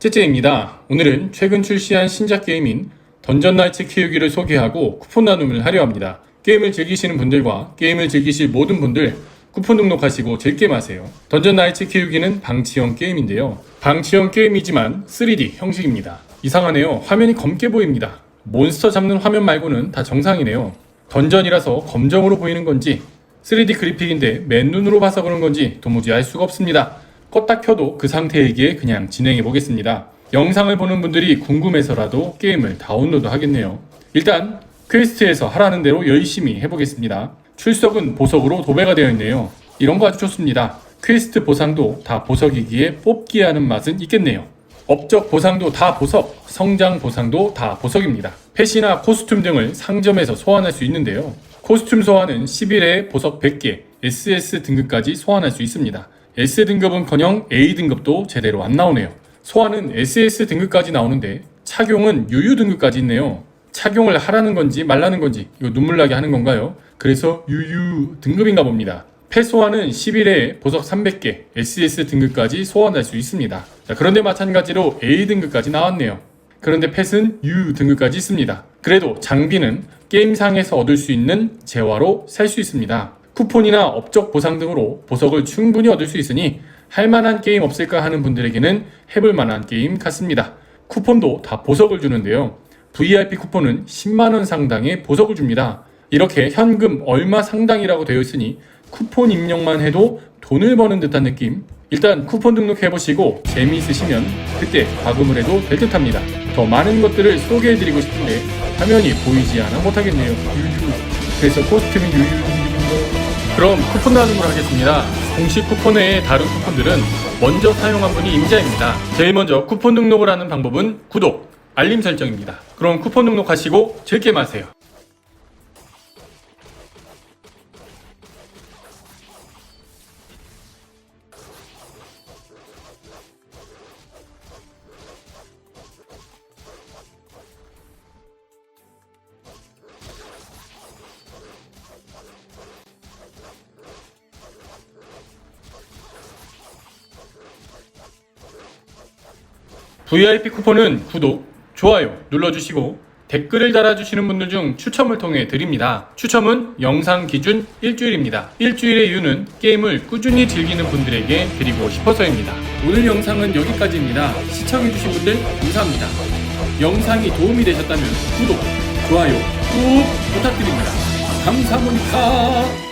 째째입니다. 오늘은 최근 출시한 신작 게임인 던전 나이츠 키우기를 소개하고 쿠폰 나눔을 하려 합니다. 게임을 즐기시는 분들과 게임을 즐기실 모든 분들 쿠폰 등록하시고 즐게 마세요. 던전 나이츠 키우기는 방치형 게임인데요. 방치형 게임이지만 3D 형식입니다. 이상하네요. 화면이 검게 보입니다. 몬스터 잡는 화면 말고는 다 정상이네요. 던전이라서 검정으로 보이는 건지 3D 그래픽인데 맨눈으로 봐서 그런 건지 도무지 알 수가 없습니다. 껐다 켜도 그 상태이기에 그냥 진행해 보겠습니다. 영상을 보는 분들이 궁금해서라도 게임을 다운로드 하겠네요. 일단 퀘스트에서 하라는 대로 열심히 해보겠습니다. 출석은 보석으로 도배가 되어 있네요. 이런 거 아주 좋습니다. 퀘스트 보상도 다 보석이기에 뽑기 하는 맛은 있겠네요. 업적 보상도 다 보석, 성장 보상도 다 보석입니다. 펫이나 코스튬 등을 상점에서 소환할 수 있는데요. 코스튬 소환은 10일에 보석 100개, SS 등급까지 소환할 수 있습니다. S 등급은커녕 A 등급도 제대로 안 나오네요. 소환은 SS 등급까지 나오는데 착용은 유유 등급까지 있네요. 착용을 하라는 건지 말라는 건지 이거 눈물 나게 하는 건가요? 그래서 유유 등급인가 봅니다. 펫 소환은 10일에 보석 300개, SS 등급까지 소환할 수 있습니다. 자, 그런데 마찬가지로 A 등급까지 나왔네요. 그런데 펫은 U 등급까지 있습니다. 그래도 장비는 게임상에서 얻을 수 있는 재화로 살 수 있습니다. 쿠폰이나 업적 보상 등으로 보석을 충분히 얻을 수 있으니 할 만한 게임 없을까 하는 분들에게는 해볼 만한 게임 같습니다. 쿠폰도 다 보석을 주는데요. VIP 쿠폰은 10만원 상당의 보석을 줍니다. 이렇게 현금 얼마 상당이라고 되어 있으니 쿠폰 입력만 해도 돈을 버는 듯한 느낌. 일단 쿠폰 등록해보시고 재미있으시면 그때 과금을 해도 될 듯 합니다. 더 많은 것들을 소개해드리고 싶은데 화면이 보이지 않아 못하겠네요. 그래서 코스튬이 유유. 그럼 쿠폰 나눔을 하겠습니다. 공식 쿠폰 외에 다른 쿠폰들은 먼저 사용한 분이 임자입니다. 제일 먼저 쿠폰 등록을 하는 방법은 구독, 알림 설정입니다. 그럼 쿠폰 등록하시고 즐게 마세요. VIP 쿠폰은 구독, 좋아요 눌러주시고 댓글을 달아주시는 분들 중 추첨을 통해 드립니다. 추첨은 영상 기준 일주일입니다. 일주일의 이유는 게임을 꾸준히 즐기는 분들에게 드리고 싶어서입니다. 오늘 영상은 여기까지입니다. 시청해주신 분들 감사합니다. 영상이 도움이 되셨다면 구독, 좋아요 꾹 부탁드립니다. 감사합니다.